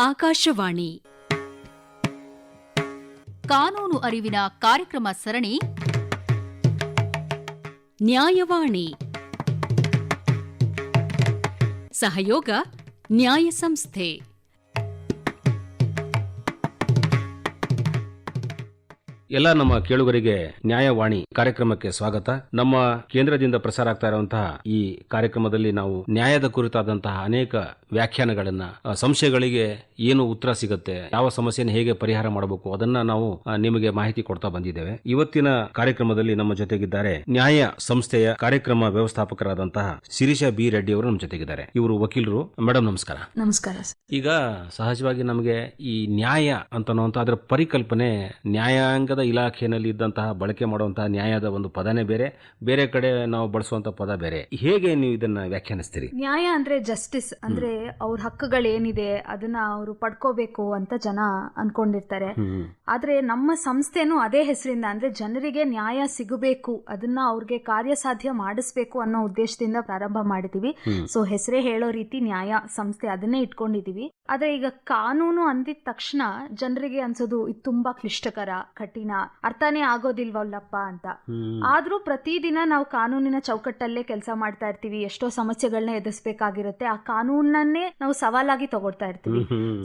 ಆಕಾಶವಾಣಿ. ಕಾನೂನು ಅರಿವಿನ ಕಾರ್ಯಕ್ರಮ ಸರಣಿ. ನ್ಯಾಯವಾಣಿ. ಸಹಯೋಗ ನ್ಯಾಯ ಸಂಸ್ಥೆ ಎಲ್ಲ ನಮ್ಮ ಕೇಳುಗರಿಗೆ ನ್ಯಾಯವಾಣಿ ಕಾರ್ಯಕ್ರಮಕ್ಕೆ ಸ್ವಾಗತ. ನಮ್ಮ ಕೇಂದ್ರದಿಂದ ಪ್ರಸಾರ ಆಗ್ತಾ ಇರುವಂತಹ ಈ ಕಾರ್ಯಕ್ರಮದಲ್ಲಿ ನಾವು ನ್ಯಾಯದ ಕುರಿತಾದಂತಹ ಅನೇಕ ವ್ಯಾಖ್ಯಾನಗಳನ್ನ ಸಂಶಯಗಳಿಗೆ ಏನು ಉತ್ತರ ಸಿಗುತ್ತೆ ಯಾವ ಸಮಸ್ಯೆಯನ್ನು ಹೇಗೆ ಪರಿಹಾರ ಮಾಡಬೇಕು ಅದನ್ನ ನಾವು ನಿಮಗೆ ಮಾಹಿತಿ ಕೊಡ್ತಾ ಬಂದಿದ್ದೇವೆ. ಇವತ್ತಿನ ಕಾರ್ಯಕ್ರಮದಲ್ಲಿ ನಮ್ಮ ಜೊತೆಗಿದ್ದಾರೆ ನ್ಯಾಯ ಸಂಸ್ಥೆಯ ಕಾರ್ಯಕ್ರಮ ವ್ಯವಸ್ಥಾಪಕರಾದಂತಹ ಶಿರೀಷ ಬಿ ರೆಡ್ಡಿ ಅವರು ನಮ್ಮ ಜೊತೆಗಿದ್ದಾರೆ. ಇವರು ವಕೀಲರು. ಮೇಡಮ್ ನಮಸ್ಕಾರ. ನಮಸ್ಕಾರ ಈಗ ಸಹಜವಾಗಿ ನಮಗೆ ಈ ನ್ಯಾಯ ಅಂತ ಅದರ ಪರಿಕಲ್ಪನೆ ನ್ಯಾಯಾಂಗದ ಇಲಾಖೆಯಲ್ಲಿ ಇದ್ದಂತಹ ಬಳಕೆ ಮಾಡುವಂತಹ ನ್ಯಾಯದ ಒಂದು ಪದನೇ ಬೇರೆ. ಬೇರೆ ಕಡೆ ನಾವು ಬಳಸುವಂತ ಪದ ಬೇರೆ. ಹೇಗೆ ನೀವು ಇದನ್ನ ವ್ಯಾಖ್ಯಾನಿಸ್ತೀರಿ? ನ್ಯಾಯ ಅಂದ್ರೆ ಜಸ್ಟಿಸ್ ಅಂದ್ರೆ ಅವ್ರ ಹಕ್ಕುಗಳೇನಿದೆ ಅದನ್ನ ಅವರು ಪಡ್ಕೋಬೇಕು ಅಂತ ಜನ ಅನ್ಕೊಂಡಿರ್ತಾರೆ. ಆದ್ರೆ ನಮ್ಮ ಸಂಸ್ಥೆನೂ ಅದೇ ಹೆಸರಿಂದ ಅಂದ್ರೆ ಜನರಿಗೆ ನ್ಯಾಯ ಸಿಗಬೇಕು ಅದನ್ನ ಅವ್ರಿಗೆ ಕಾರ್ಯಸಾಧ್ಯ ಮಾಡಿಸ್ಬೇಕು ಅನ್ನೋ ಉದ್ದೇಶದಿಂದ ಪ್ರಾರಂಭ ಮಾಡಿದೀವಿ. ಸೊ ಹೆಸರೇ ಹೇಳೋ ರೀತಿ ನ್ಯಾಯ ಸಂಸ್ಥೆ ಅದನ್ನೇ ಇಟ್ಕೊಂಡಿದೀವಿ. ಆದ್ರೆ ಈಗ ಕಾನೂನು ಅಂದಿದ ತಕ್ಷಣ ಜನರಿಗೆ ಅನ್ಸೋದು ಇದು ತುಂಬಾ ಕ್ಲಿಷ್ಟಕರ ಕಠಿಣ ಅರ್ಥನೇ ಆಗೋದಿಲ್ವಲ್ಲಪ್ಪ ಅಂತ. ಆದ್ರೂ ಪ್ರತಿದಿನ ನಾವು ಕಾನೂನಿನ ಚೌಕಟ್ಟಲ್ಲೇ ಕೆಲಸ ಮಾಡ್ತಾ ಇರ್ತೀವಿ ಎಷ್ಟೋ ಸಮಸ್ಯೆಗಳನ್ನ ಎದುರಿಸಬೇಕಾಗಿರುತ್ತೆ ಆ ಕಾನೂನನ್ನೇ ನಾವು ಸವಾಲಾಗಿ ತಗೊಳ್ತಾ ಇರ್ತೀವಿ.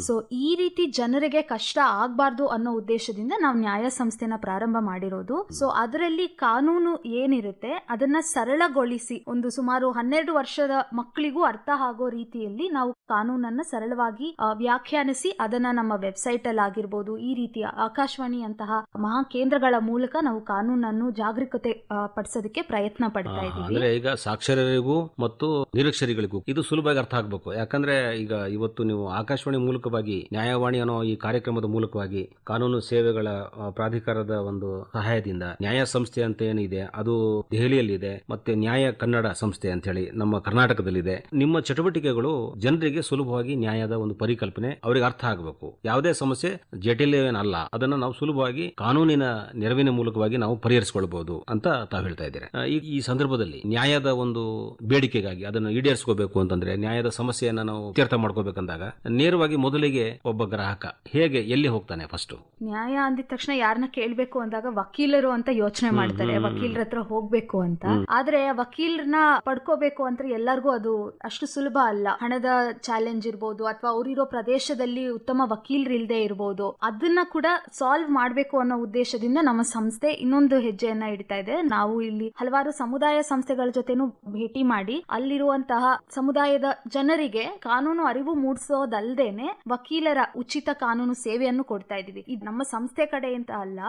ಸೊ ಈ ರೀತಿ ಜನರಿಗೆ ಕಷ್ಟ ಆಗ್ಬಾರ್ದು ಅನ್ನೋ ಉದ್ದೇಶದಿಂದ ನಾವು ನ್ಯಾಯ ಸಂಸ್ಥೆನ ಪ್ರಾರಂಭ ಮಾಡಿರೋದು. ಸೊ ಅದರಲ್ಲಿ ಕಾನೂನು ಏನಿರುತ್ತೆ ಅದನ್ನ ಸರಳಗೊಳಿಸಿ ಒಂದು ಸುಮಾರು ಹನ್ನೆರಡು ವರ್ಷದ ಮಕ್ಕಳಿಗೂ ಅರ್ಥ ಆಗೋ ರೀತಿಯಲ್ಲಿ ನಾವು ಕಾನೂನನ್ನ ಸರಳವಾಗಿ ವ್ಯಾಖ್ಯಾನಿಸಿ ಅದನ್ನ ನಮ್ಮ ವೆಬ್ಸೈಟ್ ಅಲ್ಲಿ ಆಗಿರ್ಬೋದು ಈ ರೀತಿಯ ಆಕಾಶವಾಣಿಯಂತಹ ಮಹಾ ಕೇಂದ್ರಗಳ ಮೂಲಕ ನಾವು ಕಾನೂನನ್ನು ಜಾಗರೂಕತೆ ಆ, ಪಡಿಸೋದಕ್ಕೆ ಪ್ರಯತ್ನ ಪಡ್ತಾ ಆ, ಇದ್ದೀವಿ. ಅಂದ್ರೆ ಈಗ ಸಾಕ್ಷರರಿಗೂ ಮತ್ತು ನಿರಕ್ಷರಿಗಳಿಗೂ ಇದು ಸುಲಭವಾಗಿ ಅರ್ಥ ಆಗಬೇಕು. ಯಾಕಂದ್ರೆ ಈಗ ಇವತ್ತು ನೀವು ಆಕಾಶವಾಣಿ ಮೂಲಕವಾಗಿ ನ್ಯಾಯವಾಣಿ ಅನ್ನೋ ಈ ಕಾರ್ಯಕ್ರಮದ ಮೂಲಕವಾಗಿ ಕಾನೂನು ಸೇವೆಗಳ ಪ್ರಾಧಿಕಾರದ ಒಂದು ಸಹಾಯದಿಂದ ನ್ಯಾಯ ಸಂಸ್ಥೆ ಅಂತ ಏನಿದೆ ಅದು ದೆಹಲಿಯಲ್ಲಿದೆ ಮತ್ತೆ ನ್ಯಾಯ ಕನ್ನಡ ಸಂಸ್ಥೆ ಅಂತ ಹೇಳಿ ನಮ್ಮ ಕರ್ನಾಟಕದಲ್ಲಿದೆ. ನಿಮ್ಮ ಚಟುವಟಿಕೆಗಳು ಜನರಿಗೆ ಸುಲಭವಾಗಿ ನ್ಯಾಯದ ಒಂದು ಪರಿಕಲ್ಪನೆ ಅವರಿಗೆ ಅರ್ಥ ಆಗಬೇಕು. ಯಾವುದೇ ಸಮಸ್ಯೆ ಜಟಿಲವೇನಲ್ಲ. ಅದನ್ನ ನಾವು ಸುಲಭವಾಗಿ ಕಾನೂನಿನ ನೆರವಿನ ಮೂಲಕವಾಗಿ ನಾವು ಪರಿಹರಿಸಿಕೊಳ್ಬಹುದು ಅಂತ ತಾವು ಹೇಳ್ತಾ ಇದ್ದೀರಾ. ಈ ಈ ಸಂದರ್ಭದಲ್ಲಿ ನ್ಯಾಯದ ಒಂದು ಬೇಡಿಕೆಗಾಗಿ ಅದನ್ನು ಈಡೇರಿಸ್ಕೋಬೇಕು ಅಂತಂದ್ರೆ ನ್ಯಾಯದ ಸಮಸ್ಯೆಯನ್ನು ನಾವು ಇತ್ಯರ್ಥ ಮಾಡ್ಕೋಬೇಕಂದಾಗ ನೇರವಾಗಿ ಮೊದಲಿಗೆ ಒಬ್ಬ ಗ್ರಾಹಕ ಹೇಗೆ ಎಲ್ಲಿ ಹೋಗ್ತಾನೆ ಫಸ್ಟ್ ನ್ಯಾಯ ಅಂದಿದ ತಕ್ಷಣ ಯಾರನ್ನ ಕೇಳಬೇಕು ಅಂದಾಗ ವಕೀಲರು ಅಂತ ಯೋಚನೆ ಮಾಡ್ತಾರೆ ವಕೀಲರ ಹತ್ರ ಹೋಗ್ಬೇಕು ಅಂತ. ಆದ್ರೆ ವಕೀಲರನ್ನ ಪಡ್ಕೋಬೇಕು ಅಂತ ಎಲ್ಲರಿಗೂ ಅದು ಅಷ್ಟು ಸುಲಭ ಅಲ್ಲ. ಹಣದ ಚಾಲೆಂಜ್ ಇರ್ಬೋದು ಅಥವಾ ಅವರಿರೋ ಪ್ರದೇಶದಲ್ಲಿ ಉತ್ತಮ ವಕೀಲರು ಇಲ್ದೇ ಇರ್ಬೋದು. ಅದನ್ನ ಕೂಡ ಸಾಲ್ವ್ ಮಾಡ್ಬೇಕು ಅನ್ನೋ ಉದ್ದೇಶದಿಂದ ನಮ್ಮ ಸಂಸ್ಥೆ ಇನ್ನೊಂದು ಹೆಜ್ಜೆಯನ್ನ ಇಡ್ತಾ ಇದೆ. ನಾವು ಇಲ್ಲಿ ಹಲವಾರು ಸಮುದಾಯ ಸಂಸ್ಥೆಗಳ ಜೊತೆನೂ ಭೇಟಿ ಮಾಡಿ ಅಲ್ಲಿರುವಂತಹ ಸಮುದಾಯದ ಜನರಿಗೆ ಕಾನೂನು ಅರಿವು ಮೂಡಿಸೋದಲ್ಲದೇನೆ ವಕೀಲರ ಉಚಿತ ಕಾನೂನು ಸೇವೆಯನ್ನು ಕೊಡ್ತಾ ಇದೀವಿ ಇದು ನಮ್ಮ ಸಂಸ್ಥೆ ಕಡೆಯಿಂದ ಅಲ್ಲ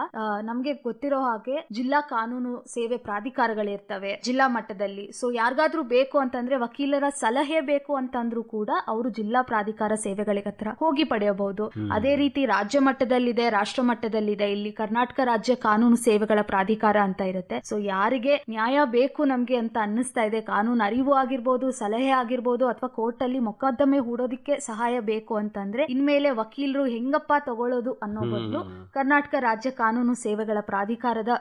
ನಮಗೆ ನಮ್ಗೆ ಗೊತ್ತಿರೋ ಹಾಗೆ ಜಿಲ್ಲಾ ಕಾನೂನು ಸೇವೆ ಪ್ರಾಧಿಕಾರಗಳಿರ್ತವೆ ಜಿಲ್ಲಾ ಮಟ್ಟದಲ್ಲಿ. ಸೊ ಯಾರಿಗಾದ್ರೂ ಬೇಕು ಅಂತಂದ್ರೆ ವಕೀಲರ ಸಲಹೆ ಬೇಕು ಅಂತಂದ್ರೂ ಕೂಡ ಅವರು ಜಿಲ್ಲಾ ಪ್ರಾಧಿಕಾರ ಸೇವೆಗಳಿಗೆ ಹತ್ರ ಹೋಗಿ ಪಡೆಯಬಹುದು. ಅದೇ ರೀತಿ ರಾಜ್ಯ ಮಟ್ಟದಲ್ಲಿದೆ ರಾಷ್ಟ್ರ ಮಟ್ಟದಲ್ಲಿದೆ ಇಲ್ಲಿ ಕರ್ನಾಟಕ ರಾಜ್ಯ ಕಾನೂನು ಸೇವೆಗಳ ಪ್ರಾಧಿಕಾರ ಅಂತ ಇರುತ್ತೆ. ಸೊ ಯಾರಿಗೆ ನ್ಯಾಯ ಬೇಕು ನಮ್ಗೆ ಅಂತ ಅನ್ನಿಸ್ತಾ ಇದೆ ಕಾನೂನು ಅರಿವು ಆಗಿರ್ಬೋದು ಸಲಹೆ ಆಗಿರ್ಬೋದು ಅಥವಾ ಕೋರ್ಟ್ ಅಲ್ಲಿ ಮೊಕದ್ದಮೆ ಹೂಡೋದಿಕ್ಕೆ ಸಹಾಯ ಬೇಕು ಅಂತಂದ್ರೆ ಇನ್ಮೇಲೆ ವಕೀಲರು ಹೆಂಗಪ್ಪ ತಗೊಳ್ಳೋದು ಅನ್ನೋ ಬದಲು ಕರ್ನಾಟಕ ರಾಜ್ಯ ಕಾನೂನು ಸೇವೆಗಳ ಪ್ರಾಧಿಕಾರದ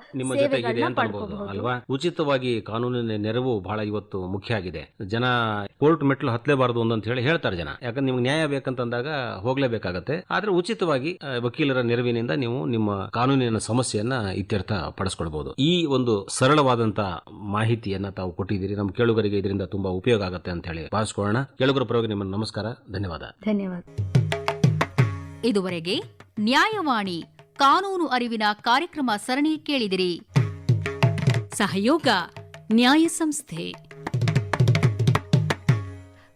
ಅಲ್ವಾ? ಉಚಿತವಾಗಿ ಕಾನೂನಿನ ನೆರವು ಬಹಳ ಇವತ್ತು ಮುಖ್ಯ ಆಗಿದೆ. ಜನ ಕೋರ್ಟ್ ಮೆಟ್ಲು ಹತ್ತಲೇಬಾರದು ಅಂತ ಹೇಳಿ ಹೇಳ್ತಾರೆ ಜನ. ಯಾಕಂದ್ರೆ ನಿಮ್ಗೆ ನ್ಯಾಯ ಬೇಕಂತಂದಾಗ ಹೋಗ್ಲೇಬೇಕಾಗತ್ತೆ. ಆದ್ರೆ ಉಚಿತವಾಗಿ ವಕೀಲರ ನೆರವಿನಿಂದ ನೀವು ನಿಮ್ಮ ಕಾನೂನಿನ ಸಮಸ್ಯೆಯನ್ನ ಇತ್ಯರ್ಥ ಪಡಿಸ್ಕೊಳ್ಬಹುದು ಈ ಒಂದು ಸರಳವಾದಂತಹ ಮಾಹಿತಿಯನ್ನ ತಾವು ಕೊಟ್ಟಿದ್ದೀರಿ. ನಮ್ಮ ಕೇಳುಗರಿಗೆ ಇದರಿಂದ ತುಂಬಾ ಉಪಯೋಗ ಆಗುತ್ತೆ ಅಂತ ಹೇಳಿ ಭಾವಿಸ್ಕೊಳ್ಳೋಣ. ಕೇಳುಗರ ಪರವಾಗಿ ನಿಮ್ಮನ್ನು ನಮಸ್ಕಾರ ಧನ್ಯವಾದ. ಧನ್ಯವಾದ. ಇದುವರೆಗೆ ನ್ಯಾಯವಾಣಿ ಕಾನೂನು ಅರಿವಿನ ಕಾರ್ಯಕ್ರಮ ಸರಣಿ ಕೇಳಿದಿರಿ. ಸಹಯೋಗ ನ್ಯಾಯ ಸಂಸ್ಥೆ.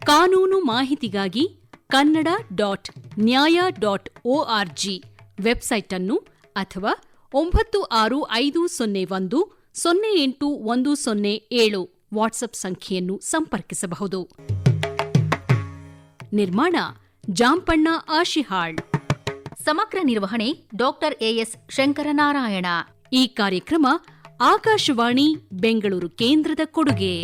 ಕಾನೂನು ಮಾಹಿತಿಗಾಗಿ Kannada dot Nyaya dot O R G website ಅನ್ನು ಅಥವಾ ಒಂಬತ್ತು ಆರು ಐದು ಸೊನ್ನೆ ಒಂದು ಸೊನ್ನೆ ಎಂಟು ಒಂದು ಸೊನ್ನೆ ಏಳು ವಾಟ್ಸ್ಆಪ್ ಸಂಖ್ಯೆಯನ್ನು ಸಂಪರ್ಕಿಸಬಹುದು. ನಿರ್ಮಾಣ ಜಾಂಪಣ್ಣ ಆಶಿಹಾಳ್. ಸಮಗ್ರ ನಿರ್ವಹಣೆ ಡಾಕ್ಟರ್ ಎಎಸ್ ಶಂಕರನಾರಾಯಣ. ಈ ಕಾರ್ಯಕ್ರಮ ಆಕಾಶವಾಣಿ ಬೆಂಗಳೂರು ಕೇಂದ್ರದ ಕೊಡುಗೆ.